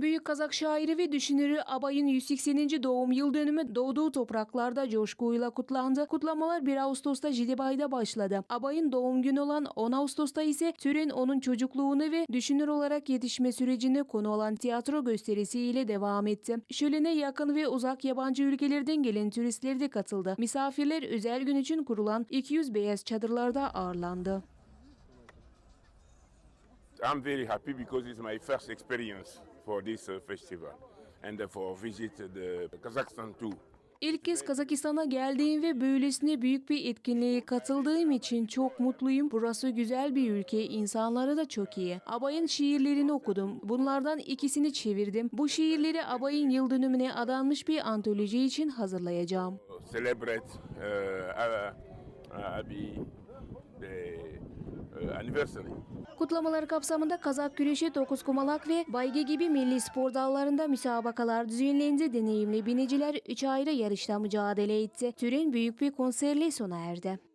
Büyük Kazak şairi ve düşünürü Abay'ın 180. doğum yıl dönümü doğduğu topraklarda coşkuyla kutlandı. Kutlamalar 1 Ağustos'ta Jidibay'da başladı. Abay'ın doğum günü olan 10 Ağustos'ta ise tören onun çocukluğunu ve düşünür olarak yetişme sürecini konu olan tiyatro gösterisiyle devam etti. Şölene yakın ve uzak yabancı ülkelerden gelen turistler de katıldı. Misafirler özel gün için kurulan 200 beyaz çadırlarda ağırlandı. I'm very happy because it's my first experience for this uh, festival and uh, for visit the Kazakhstan too. İlk kez Kazakistan'a geldiğim ve böylesine büyük bir etkinliğe katıldığım için çok mutluyum. Burası güzel bir ülke, insanları da çok iyi. Abay'ın şiirlerini okudum. Bunlardan ikisini çevirdim. Bu şiirleri Abay'ın yıl dönümüne adanmış bir antoloji için hazırlayacağım. Celebrate uh, Abi, anniversary. Kutlamalar kapsamında Kazak güreşi, dokuz kumalak ve bayge gibi milli spor dallarında müsabakalar düzenlendi. Deneyimli biniciler 3 ayrı yarışta mücadele etti. Tören büyük bir konserle sona erdi.